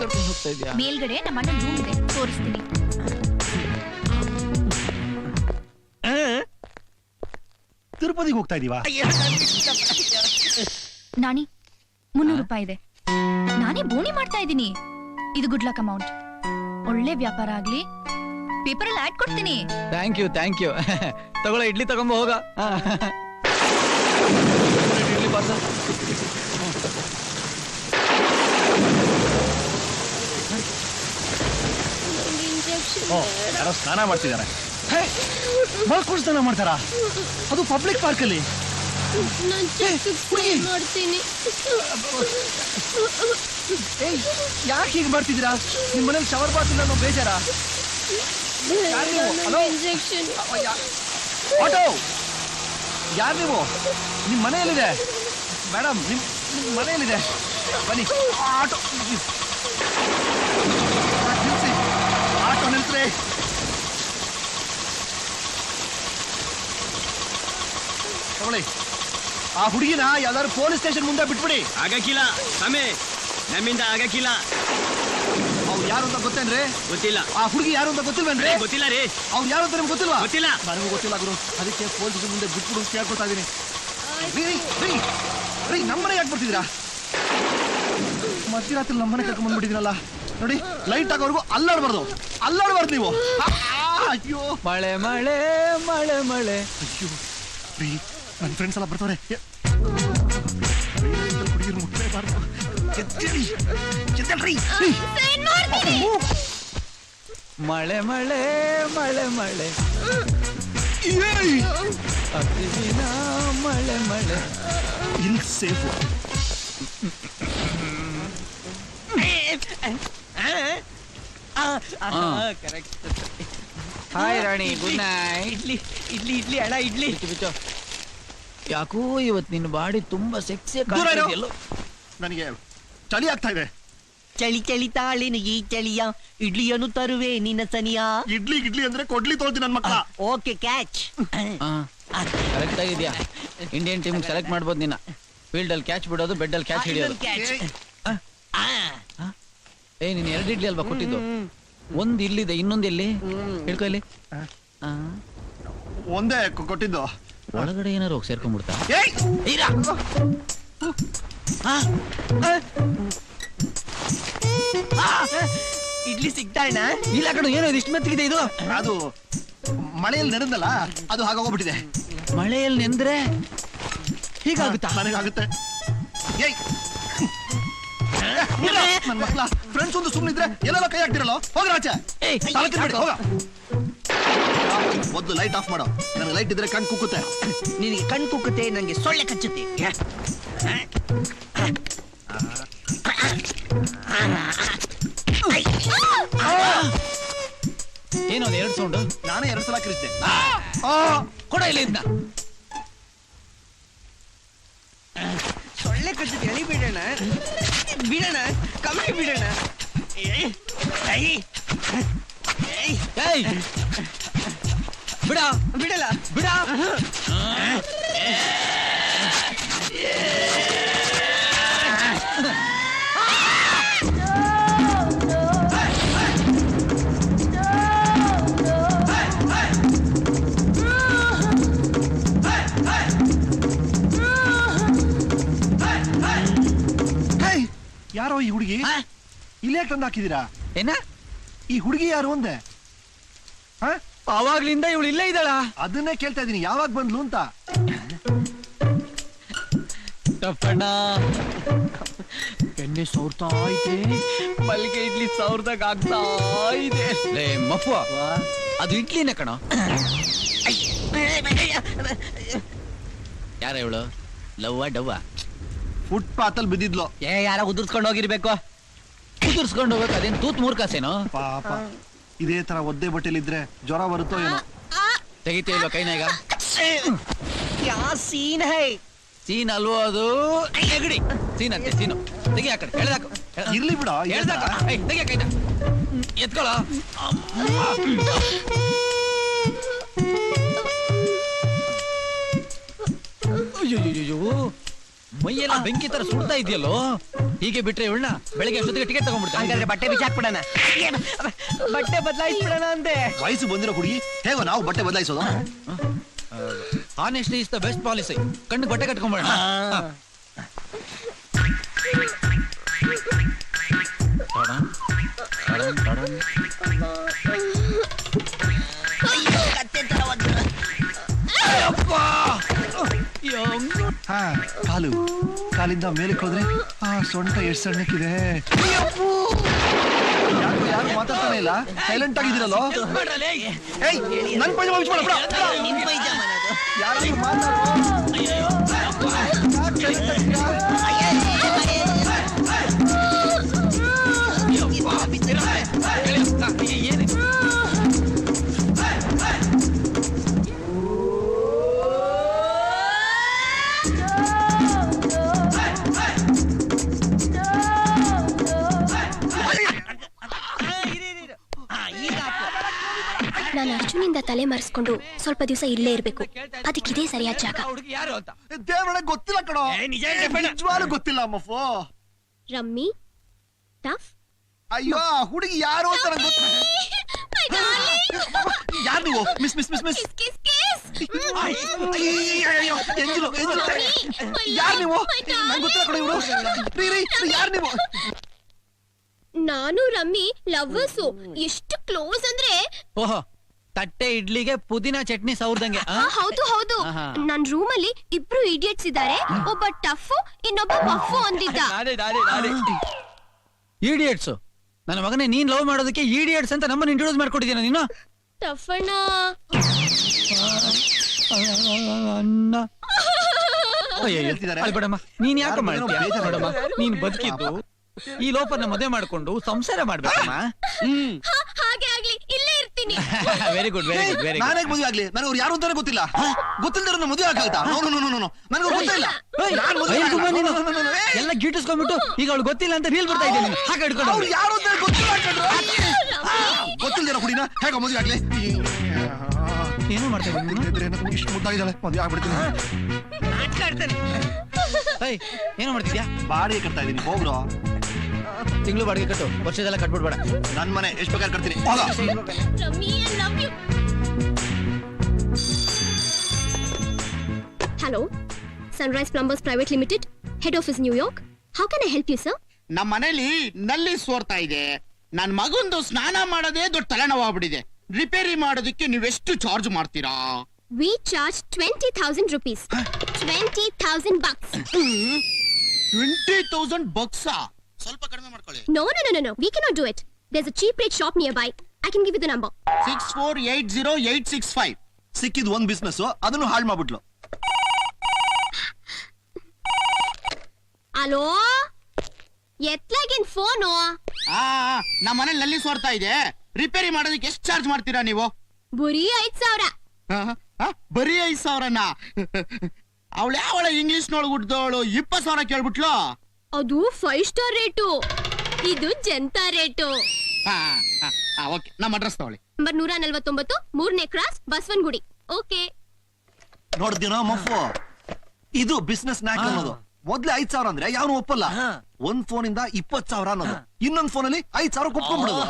ಕರ್ಕೊಂಡು ಹೋಗ್ತಾ ಇದ್ಯಾ? ಮೇಲ್ಗಡೆ ನಮ್ಮ ಅಣ್ಣನ ರೂಮ್ ಇದೆ. ತೋರಿಸ್ತೀನಿ. ತಿರುಪತಿಗೆ ಹೋಗ್ತಾ ಇದೀವಾ? ನಾನಿ ಮುನ್ನೂರು ರೂಪಾಯಿ ಇದೆ. ನಾನೇ ಬೋಣಿ ಮಾಡ್ತಾ ಇದ್ದೀನಿ. ಇದು ಗುಡ್ ಲಕ್ ಅಮೌಂಟ್ ಒಳ್ಳೆ ವ್ಯಾಪಾರ ಆಗ್ಲಿ. ಪೇಪರ್ ಅಲ್ಲಿ ಆಡ್ ಕೊಡ್ತೀನಿ. ಥ್ಯಾಂಕ್ ಯು ಥ್ಯಾಂಕ್ ಯು ತಗೊಳ್ಳ ಇಡ್ಲಿ ತಗೊಂಬ ಹೋಗ ಹಾ. ಇಡ್ಲಿ ಪಾರ್ಸಲ್ ಓ ಯಾರೋ ಸ್ನಾನ ಮಾಡ್ತಿದ್ದಾರೆ. ಮಲ್ಕೊಂಡು ಸ್ನಾನ ಮಾಡ್ತಾರಾ? ಅದು ಪಬ್ಲಿಕ್ ಪಾರ್ಕ್ ಅಲ್ಲಿ. ನಾನ್ ಚೆಕ್ ಮಾಡ್ತೀನಿ ಯಾಕೆ ಹೀಗೆ ಮಾಡ್ತಿದ್ದೀರಾ? ನಿಮ್ಮ ಮನೇಲಿ ಶವರ್ ಬಾತ್ ಇಲ್ಲ ಬೇಜಾರಾ? ಯಾರ್ ನೀವು? ಹಲೋ? ಇಂಜೆಕ್ಷನ್ ಆಟೋ ಯಾರು ನೀವು? ನಿಮ್ಮ ಮನೆಯಲ್ಲಿದೆ. ಮೇಡಮ್ ನಿಮ್ ನಿಮ್ಮ ಮನೆಯಲ್ಲಿದೆ. ಬನ್ನಿ. ಆಟೋ ತಗೊಳ್ಳಿ ಆ ಹುಡುಗಿನ ಯಾವ್ದಾದ್ರು ಪೊಲೀಸ್ ಸ್ಟೇಷನ್ ಮುಂದೆ ಬಿಟ್ಬಿಡಿ. ಆಗಕ್ಕಿಲ್ಲ ಸ್ವಾಮಿ. ನಮ್ಮಿಂದ ಆಗಕ್ಕಿಲ್ಲ. ಅವ್ರು ಯಾರು ಅಂತ ಗೊತ್ತೇನ್ರಿ? ಗೊತ್ತಿಲ್ಲ. ಆ ಹುಡುಗಿ ಯಾರು ಅಂತ ಗೊತ್ತಿಲ್ವೇನ್ರಿ? ಗೊತ್ತಿಲ್ಲ ರೀ. ಅವ್ರು ಯಾರು ಅಂತ ನಿಮ್ಗೆ ಗೊತ್ತಿಲ್ವಾ? ಗೊತ್ತಿಲ್ಲ. ನನಗೂ ಗೊತ್ತಿಲ್ಲ ಗುರು. ಅದಕ್ಕೆ ಪೊಲೀಸ್ ಮುಂದೆ ಬಿಟ್ಬಿಡು ಅಂತ ಕೇಳ್ಕೊತಾ ಇದೀನಿ ರೀ ರೀ, ರೀ ನಮ್ಮನೆ ಯಾಕೆ ಬರ್ತಿದ್ದೀರಾ? ಮಧ್ಯರಾತ್ರಿ ನಮ್ಮನೆ ಕರ್ಕೊಂಡ್ ಬಂದ್ಬಿಟ್ಟಿದ್ದೀರಲ್ಲ ನೋಡಿ ಲೈಟ್ ಆಗೋವರೆಗೂ ಅಲ್ಲಾಡ್ಬಾರ್ದು. ಅಲ್ಲಾಡ್ಬಾರ್ದು ನೀವು. ಅಯ್ಯೋ. ಮಳೆ ಮಳೆ ಮಳೆ ಮಳೆ. ಅಯ್ಯೋ ರೀ ನನ್ನ ಫ್ರೆಂಡ್ಸ್ ಎಲ್ಲ ಬರ್ತಾರೆ. ಹುಡುಗಿರು ಮುಟ್ಟಲೇಬಾರ್ದು ಎದ್ದೇಳಿ ಎದ್ದೇಳ್ರಿ. ಮಳೆ ಮಳೆ ಮಳೆ ಮಳೆ. ಅತಿ ದಿನ ಮಳೆ ಮಳೆ. ಇಲ್ಲಿ safe hi Rani good night idli idli idli ಅಣ್ಣ ಇಡ್ಲಿ. ಬಿಚ್ಚು ಯಾಕೋ ಇವತ್ತು ನಿನ್ನ ಬಾಡಿ ತುಂಬಾ ಸೆಕ್ಸಿ ದೂರ ಇರು. ನನಗೆ ಚಳಿ ಆಗ್ತಾ ಇದೆ. ಚಳಿ ಚಳಿ ತಾಳಿನ ಈ ಚಳಿಯ. ಇಡ್ಲಿಯನ್ನು ತರುವೆ ನಿನ್ನ ಸನಿಯ. ಇಡ್ಲಿ ಇಡ್ಲಿ ಅಂದ್ರೆ ಕೊಡ್ಲಿ ತೋಳ್ತೀನಿ ನನ್ನ ಮಕ್ಕಳ ಓಕೆ ಕ್ಯಾಚ್ ಕರೆಕ್ಟ್ ಆಗಿದ್ಯಾ? ಇಂಡಿಯನ್ ಟೀಮ್ ಸೆಲೆಕ್ಟ್ ಮಾಡ್ಬೋದು ನಿನ್ನ. ಫೀಲ್ಡ್ ಅಲ್ಲಿ ಕ್ಯಾಚ್ ಬಿಡೋದು ಬೆಡ್ ಅಲ್ಲಿ ಕ್ಯಾಚ್ ಹಿಡಿಯೋದು. ಕ್ಯಾಚ್ ಏ ನೀನ್ ಎರಡು ಇಡ್ಲಿ ಅಲ್ವಾ ಕೊಟ್ಟಿದ್ದು? ಒಂದ್ ಇಲ್ಲಿದೆ ಇನ್ನೊಂದ್ ಎಲ್ಲಿ? ಹೇಳ್ಕೊ ಇಲ್ಲಿ. ಆ, ಒಂದೇ ಕೊ- ಕೊಟ್ಟಿದ್ದು. ಒಳಗಡೆ ಏನಾರು ಹೋಗಿ ಸೇರ್ಕೊಂಡ್ಬಿಡ್ತಾ? ಏಯ್! ಇರಾ. ಆ, ಇಡ್ಲಿ ಸಿಗ್ತಾಣ ಇಲ್ಲ ಕಣ್ಣು ಏನೋ ಇದು ಇಷ್ಟು ಮೆತ್ತಗಿದೆ ಇದು. ಅದು ಮಳೆಯಲ್ಲಿ ನಡೆದಲ್ಲ ಅದು ಹಾಗಾಗೋಗ್ಬಿಟ್ಟಿದೆ ಮಳೆಯಲ್ಲಿ ನೆಂದ್ರೆ ಹೀಗಾಗುತ್ತಾ? ನನಗಾಗುತ್ತೆ. ಏಯ್! ನನ್ನ ಮಕ್ಕಳ ಫ್ರೆಂಡ್ಸ್ ಒಂದು ಸುಮ್ಮನಿದ್ರೆ ಎಲ್ಲೆಲ್ಲ ಕೈ ಹಾಕ್ತಿರಲ್ಲ ಹೋಗ್ರ ಆಚೆ ಏಯ್, ತಲೆ ತಿನ್ಬೇಡಿ ಹೋಗ ಮೊದ್ಲು ಲೈಟ್ ಆಫ್ ಮಾಡೋ ನನಗೆ ಲೈಟ್ ಇದ್ರೆ ಕಣ್ ಕುಕ್ಕುತ್ತೆ ನಿನಗೆ ಕಣ್ ಕುಕ್ಕುತ್ತೆ ನಂಗೆ ಸೊಳ್ಳೆ ಕಚ್ಚುತ್ತೆ ಏನೋ ಒಂದ್ ಎರಡು ಸೌಂಡ್ ನಾನೇ ಎರಡು ಸಲ ಕಿರಿಸಿದೆ ಕೊಡ ಇಲ್ಲಿ ಇದ್ನ ಸೊಳ್ಳೆ ಕಚ್ಚುತ್ತೆ ಎಳಿ ಬಿಡೋಣ ಬಿಡೋಣ ಕಮ್ಮಿ ಬಿಡೋಣ ಏಯ್, ಏಯ್, ಏಯ್, ಏಯ್ ಬಿಡ ಬಿಡಲ್ಲ ಬಿಡ ಯಾರೋ ಈ ಹುಡುಗಿ? ಇಲ್ಲೇ ತಂದು ಹಾಕಿದೀರಾ ಏನ? ಈ ಹುಡುಗಿ ಯಾರು ಒಂದೆ ಹಾ ಅವಾಗ್ಲಿಂದ ಇವಳು ಇಲ್ಲೇ ಇದ್ದಾಳ? ಅದನ್ನೇ ಕೇಳ್ತಾ ಇದೀನಿ ಯಾವಾಗ ಬಂದ್ಲು ಅಂತ? ಟಪ್ಪಣ್ಣ ಎಣ್ಣೆ ಸೌರ್ತಾ ಐತೆ ಮಲ್ಲಿಗೆ ಇಡ್ಲಿ ಸೌರ್ದಾಗ ಆಗ್ತಾ ಇದೆ. ಲೇ ಮಪ್ಪು. ಅದು ಇಡ್ಲಿನ ಕಣ. ಯಾರ ಇವಳು? ಲವ್ವ ಡವ್ವ? ಫುಟ್ಪಾತ್ ಅಲ್ಲಿ ಬಿದ್ದಿದ್ಲು. ಏ ಯಾರ ಉದುರ್ಸ್ಕೊಂಡು ಹೋಗಿರ್ಬೇಕು. ಉದುರ್ಸ್ಕೊಂಡ್ ಹೋಗ್ಬೇಕು ಅದೇನ್ ತೂತ್ ಮೂರ್ಕಾಸೇನೋ ಪಾಪ. ಇದೇ ತರ ಒದ್ದೆ ಬಟ್ಟೆಲಿದ್ರೆ ಜ್ವರ ಬರುತ್ತೋ ಏನೋ. ತೆಗಿತೇ ಇಲ್ವಾ ಕೈನ ಈಗ ಯಾ ಸೀನ್ ಹೈ? ಸೀನ್ ಅಲ್ವೋ ಅದು? ನೆಗಡಿ. ಸೀನ್ ಅಂತೆ ಸೀನು. ತೆಗಿ ಆ ಕಡೆ ಎಳ್ದಾಕು. ಇರ್ಲಿ ಬಿಡ ಎಳ್ದಾಕ. ತೆಗಿ ಕೈನ. ಎತ್ಕೊಳ. ಅಯ್ಯೋ ಮೈಯೆಲ್ಲ ಬೆಂಕಿ ತರ ಸುಡ್ತಾ ಇದೆಯಲ್ಲೋ? ಹೀಗೆ ಬಿಟ್ರೆ ಇವಳನ್ನ ಬೆಳಿಗ್ಗೆ ಅಷ್ಟೊತ್ತಿಗೆ ಟಿಕೆಟ್ ತಗೊಂಡ್ಬಿಡ್ತಾರೆ ಹಾಗಾದ್ರೆ ಬಟ್ಟೆ ಬಿಚ್ಚಾಕ್ಬಿಡಣ ಬಟ್ಟೆ ಬದಲಾಯಿಸ್ಬಿಡಣ ಅಂದೆ. ವಯಸ್ಸು ಬಂದಿರೋ ಹುಡುಗಿ ಹೇಗೋ ನಾವು ಬಟ್ಟೆ ಬದಲಾಯಿಸೋದು? Honestly is the best policy ಕಣ್ಣು ಬಟ್ಟೆ ಕಟ್ಕೊಂಡ್ಬಿಡೋಣ. ಕಾಲಿಂದ ಮೇಲಕ್ಕೆ ಹೋದ್ರೆ ಆ ಸೊಂಟ ಎಷ್ಟು ಸಣ್ಣಕ್ಕಿದೆ? ಯಾಕೋ ಯಾರು ಮಾತಾಡ್ತಾನೆ ಇಲ್ಲ? ಸೈಲೆಂಟ್ ಆಗಿದ್ದೀರಲ್ಲೋ? ನನ್ ಪೈಜಾಮ ಬಿಚ್ಬೇಡ, ಬಿಡ, ಬಿಡ. ನಿನ್ ನಾನು ಅರ್ಜುನಿಂದ ತಲೆ ಮರೆಸ್ಕೊಂಡು ಸ್ವಲ್ಪ ದಿವಸ ಇಲ್ಲೇ ಇರ್ಬೇಕು. ಇದೇ ಸರಿಯಾದ ಜಾಗ. ಹುಡುಗಿ ಯಾರು ಅಂತ? ದೇವ್ರೊಳಗೆ ಗೊತ್ತಿಲ್ಲ ಕಣೋ. ಏ, ನಿಜ ಬೇಡ. ನಿಜವಾಗ್ಲೂ ಗೊತ್ತಿಲ್ಲ ಅಮ್ಮಫೋ ರಮ್ಮಿ ಟಫ್? ಅಯ್ಯೋ ಆ ಹುಡುಗಿ ಯಾರು ಅಂತ ನಂಗೆ ಗೊತ್ತ? ಯಾರು ನೀವು? Miss miss miss miss. ಎಂಜಲು, ಎಂಜಲು. ಯಾರು ನೀವು? ನಂಗೆ ಗೊತ್ತಿಲ್ಲ ಕಣೋ ಇವರು. ರೀ ರೀ ಯಾರು ನೀವು? ನಾನು ರಮ್ಮಿ ಲವರ್ಸು. ಎಷ್ಟು ಕ್ಲೋಸ್ ಅಂದ್ರೆ ಓಹೋ ತಟ್ಟೆ ಇಡ್ಲಿಗೆ ಪುದೀನ ಚಟ್ನಿ ಸೌರ್ದಂಗೆ ಆ? ಹೌದು ಹೌದು. ಆಹಾ. ನನ್ ರೂಮ್ ಅಲ್ಲಿ ಇಬ್ರು ಇಡಿಯಟ್ಸ್ ಇದ್ದಾರೆ ಒಬ್ಬ ಟಫ್ ಇನ್ನೊಬ್ಬ ಪಫು ಅಂದಿದ್ದ. ಇಡಿಯಟ್ಸ್ ಈಡಿಯಟ್ಸ್ ನನ್ನ ಮಗನೇ ನೀನ್ ಲವ್ ಮಾಡೋದಕ್ಕೆ ಈಡಿಯಟ್ಸ್ ಅಂತ ನಮ್ಮನ್ನ ಇಂಟ್ರೊಡ್ಯೂಸ್ ಮಾಡ್ಕೊಟ್ಟಿದ್ದೀನ ನೀನು? ಟಫಣ್ಣ ಅಣ್ಣ. ಅಯ್ಯಯ್ಯೋ, ನೀನ್ ಯಾಕೆ ಮಾಡ್ತೀಯ? ಬೇಜಾರು ಬೇಡಮ್ಮ ನೀನ್ ಬದುಕಿದ್ದು ಈ ಲೋಪನ ಮದುವೆ ಮಾಡ್ಕೊಂಡು ಸಂಸಾರ ಮಾಡ್ಬೇಕಮ್ಮ. ಹ್ಮ್. ಇರ್ತೀನಿ very good very good very ನಾನೇ ಮದುವೆ ಆಗ್ಲಿ. ನನಗೆ ಅವ್ರು ಯಾರು ಅಂತಾನೆ ಗೊತ್ತಿಲ್ಲ. ನನ್ನ ಮದುವೆ ಆಗುತ್ತಾ ನೋ ನೋ ನೋ ನೋ ನನಗೆ ಗೊತ್ತಿಲ್ಲ ನಾನು ಮದುವೆ ಎಲ್ಲ ಗಿಟ್ಟಿಸ್ಕೊಂಡ್ಬಿಟ್ಟು ಈಗ ಅವಳು ಗೊತ್ತಿಲ್ಲ ಅಂತ ರೀಲ್ ಬರ್ತಾ ಇದ್ದೀನಿ. ಹಾಗೆ ಹಿಡ್ಕೊಂಡು ಅವ್ರು ಯಾರು ಅಂತ ಗೊತ್ತಿಲ್ಲ ಗೊತ್ತಿಲ್ದಿರೋ ಹುಡಿನ ಹೇಗ ಮದುವೆ ಆಗ್ಲಿ. ಏನು ಮಾಡ್ತಾ ಇದ್ದೀನಿ ಇಷ್ಟು ಮುದ್ದಾಗಿದ್ದಾಳೆ. ಮದುವೆ ಆಗ್ಬಿಡ್ತೀನಿ. ಮಾತಾಡ್ತಾನೆ. ಏಯ್ ಏನೋ ಮಾಡ್ತಿದ್ಯಾ? ಬಾಡಿಗೆ ಕಟ್ತಾ ಇದೀನಿ ಹೋಗ್ರು ತಿಂಗಳು ಬಾಡಿಗೆ ಕಟ್ಟು ವರ್ಷದೆಲ್ಲ ಕಟ್ಬಿಡ್ಬೇಡ. ನನ್ ಮನೆ ಎಷ್ಟು ಬೇಕಾದ್ರೆ ಕಟ್ತೀನಿ. Hello sunrise plumbers private limited head office New York how can I help you sir ನಮ್ಮ ಮನೇಲಿ ನಲ್ಲಿ ಸೋರ್ತಾ ಇದೆ. ನನ್ನ ಮಗಂದು ಸ್ನಾನ ಮಾಡೋದೇ ದೊಡ್ಡ ತಲೆನೋವಾಗ್ಬಿಟ್ಟಿದೆ ರಿಪೇರಿ ಮಾಡೋದಕ್ಕೆ ನೀವೆಷ್ಟು ಚಾರ್ಜ್ ಮಾಡ್ತೀರಾ? We charge twenty thousand rupees twenty thousand bucks twenty thousand Buxa ಸ್ವಲ್ಪ ಕಡಿಮೆ ಮಾಡ್ಕೊಳ್ಳಿ. No no no no we cannot do it there's a cheap rate shop nearby I can give you the number six four eight zero eight six five ಸಿಕ್ಕಿದ್ ಒಂದ್ business ಅದನ್ನು ಹಾಳು ಮಾಡ್ಬಿಟ್ಲು. Hello ಎತ್ಲಾಗಿನ್ phone ಆ ನಮ್ಮ ಮನೇಲಿ ನಲ್ಲಿ ಸೋರ್ತಾ ಇದೆ. ರಿಪೇರಿ ಮಾಡೋದಕ್ಕೆ ಎಷ್ಟು ಚಾರ್ಜ್ ಮಾಡ್ತೀರಾ ನೀವು? ಬರೀ ಐದ್ ಸಾವಿರ. ಆ, ಆ, ಬರೀ ಐದ್ ಸಾವಿರನ? ಅವಳು ಯಾವಳ ಇಂಗ್ಲಿಷ್ ನೊಳಗೆ ಅವಳು ಇಪ್ಪತ್ ಸಾವಿರ ಕೇಳ್ಬಿಟ್ಲು? ಅದು ಫೈವ್ ಸ್ಟಾರ್ ರೇಟು ಇದು ಜಂತಾ ರೇಟು ಓಕೆ ನಮ್ಮ ಅಡ್ರೆಸ್ ತಗೊಳ್ಳಿ. ನಂಬರ್ ನೂರ ನಲ್ವತ್ತೊಂಬತ್ತು ಮೂರನೇ ಕ್ರಾಸ್ ಬಸವನಗುಡಿ. ಓಕೆ ನೋಡ್ದಿನೋ ಮಫು? ಇದು ಬಿಸ್ನೆಸ್ ನ್ಯಾಕ್ ಅನ್ನೋದು. ಮೊದ್ಲೇ ಐದ್ ಸಾವಿರ ಅಂದ್ರೆ ಯಾರು ಒಪ್ಪಲ್ಲ. ಒಂದ್ ಫೋನ್ ಇಂದ ಇಪ್ಪತ್ ಸಾವಿರ ಅನ್ನೋದು. ಇನ್ನೊಂದ್ ಫೋನ್ ಅಲ್ಲಿ ಐದ್ ಸಾವಿರ ಒಪ್ಕೊಂಡ್ಬಿಡೋದು